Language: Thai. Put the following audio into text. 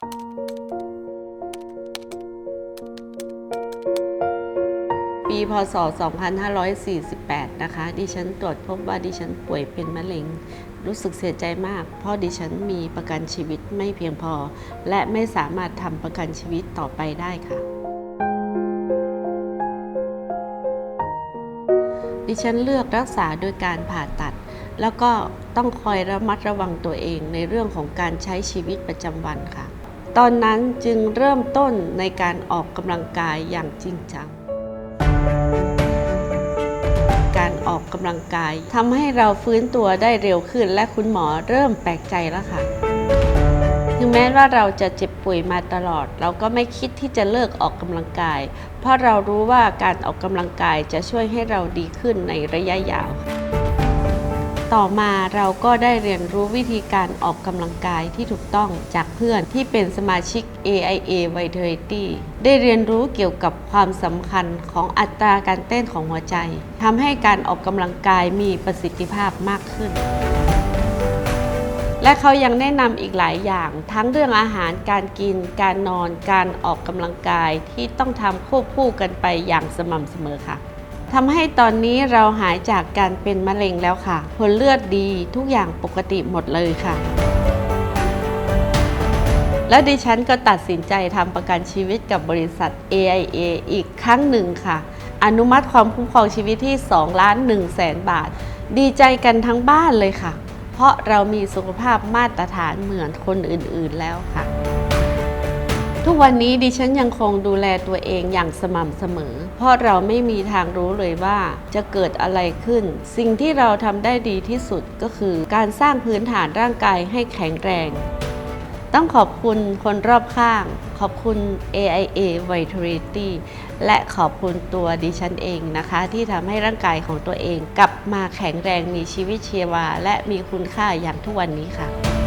ปีพศ 2548 นะคะ ดิฉันตรวจพบว่าดิฉันป่วยเป็นมะเร็ง รู้สึกเสียใจมาก เพราะดิฉันมีประกันชีวิตไม่เพียงพอ และไม่สามารถทำประกันชีวิตต่อไปได้ค่ะ ดิฉันเลือกรักษาโดยการผ่าตัด แล้วก็ต้องคอยระมัดระวังตัวเองในเรื่องของการใช้ชีวิตประจำวันค่ะ ตอนนั้นจึงเริ่มต้นในการออกกำลังกายอย่างจริงจัง การออกกำลังกายทำให้เราฟื้นตัวได้เร็วขึ้น และคุณหมอเริ่มแปลกใจแล้วค่ะ ถึงแม้ว่าเราจะเจ็บป่วยมาตลอด เราก็ไม่คิดที่จะเลิกออกกำลังกาย เพราะเรารู้ว่าการออกกำลังกายจะช่วยให้เราดีขึ้นในระยะยาว ต่อมาเราก็ได้เรียนรู้วิธีการออกกำลังกายที่ถูกต้องจากเพื่อนที่เป็นสมาชิก AIA Vitality ได้เรียนรู้เกี่ยวกับความสำคัญของอัตราการเต้นของหัวใจทำให้การออกกำลังกายมีประสิทธิภาพมากขึ้นและเขายังแนะนำอีกหลายอย่าง ทั้งเรื่องอาหารการกิน การนอน การออกกำลังกายที่ต้องทำควบคู่กันไปอย่างสม่ำเสมอค่ะ ทำให้ตอนนี้เราหายจากการเป็นมะเร็งแล้วค่ะ ผลเลือดดีทุกอย่างปกติหมดเลยค่ะ และดิฉันก็ตัดสินใจทำประกันชีวิตกับบริษัท AIA อีกครั้งหนึ่งค่ะ อนุมัติความคุ้มครองชีวิตที่ 2 ล้าน1แสนบาท ดีใจกันทั้งบ้านเลยค่ะ เพราะเรามีสุขภาพมาตรฐานเหมือนคนอื่นๆแล้วค่ะ ทุกวันนี้ดิฉันยังคงดูแลตัวเองอย่างสม่ำเสมอ เพราะเราไม่มีทางรู้เลยว่าจะเกิดอะไรขึ้น สิ่งที่เราทำได้ดีที่สุดก็คือการสร้างพื้นฐานร่างกายให้แข็งแรง ต้องขอบคุณคนรอบข้าง ขอบคุณ AIA Vitality และขอบคุณตัวดิฉันเองนะคะ ที่ทำให้ร่างกายของตัวเองกลับมาแข็งแรงมีชีวิตชีวา และมีคุณค่าอย่างทุกวันนี้ค่ะ